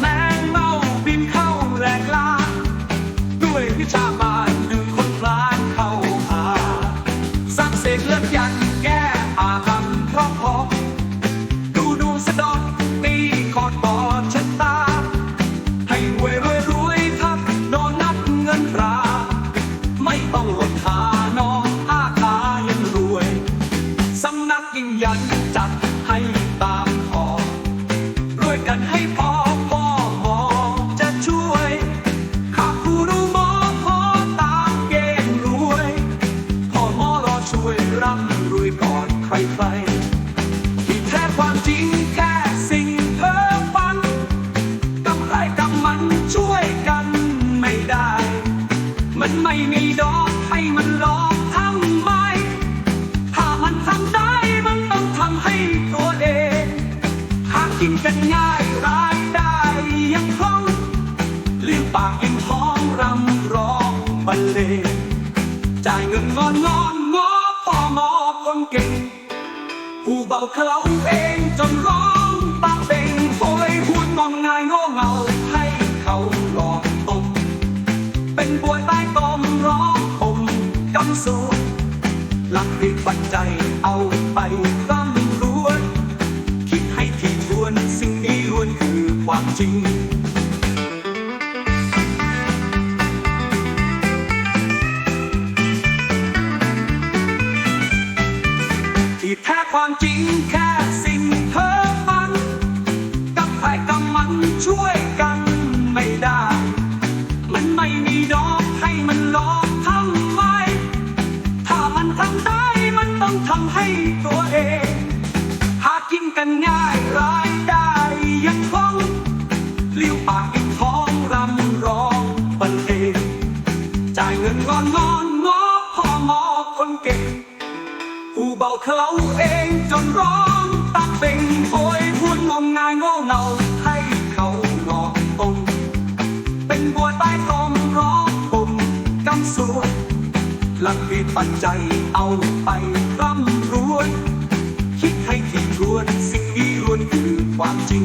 แมงเมาบินเข้าแหลกลานวยวิชามาดึคนพลานเข้าหาสักเสกเลือดยันแก้อาคำครอบคองดูดูสะดอกตีกอดบอชะตา ให้รวยรวยทักโดนับเงินรา ไม่ต้องหลดทานอนอาตายังรวย สำนักยิ่ยันจัด มันไม่มีดอกให้มันหลอกทำไม ถ้ามันทำได้มันต้องทำให้ตัวเองหากินกันง่ายรายได้ยังคล่องลืมปากยังท้องรำร้องบรรเลงจ่ายเงินงอนงอนงอพ่อมอคนเก่ง ผู้เบาเคลาเองจนร้องปากเป่งโอยหุ่นมองงายงอ โซหลักดิปัจจัยเอาไปร่ำรวน คิดให้ที่ทวนสิ่งนี้ล้วนคือความจริงที่แท้ความจริงแค่ ต้องทำให้ตัวเอง หากินกันง่ายรายได้ยังคงเลี้ยวปากกินท้องรำร้องบรรเลงจ่ายเงินงอนงอนงอพอมอคนเก่งผู้เบาเขาเองจนร้องตักเบ่งโอยพูดงมงายง่เงาให้เขาหลอกตรงเป็นบัวใต้ตมร้องปุ่มกำสวดหลักมีปัจจัยเอาไป ร่ำรวน คิดให้ที่ทวนสิ่งวิรวนคือความจริง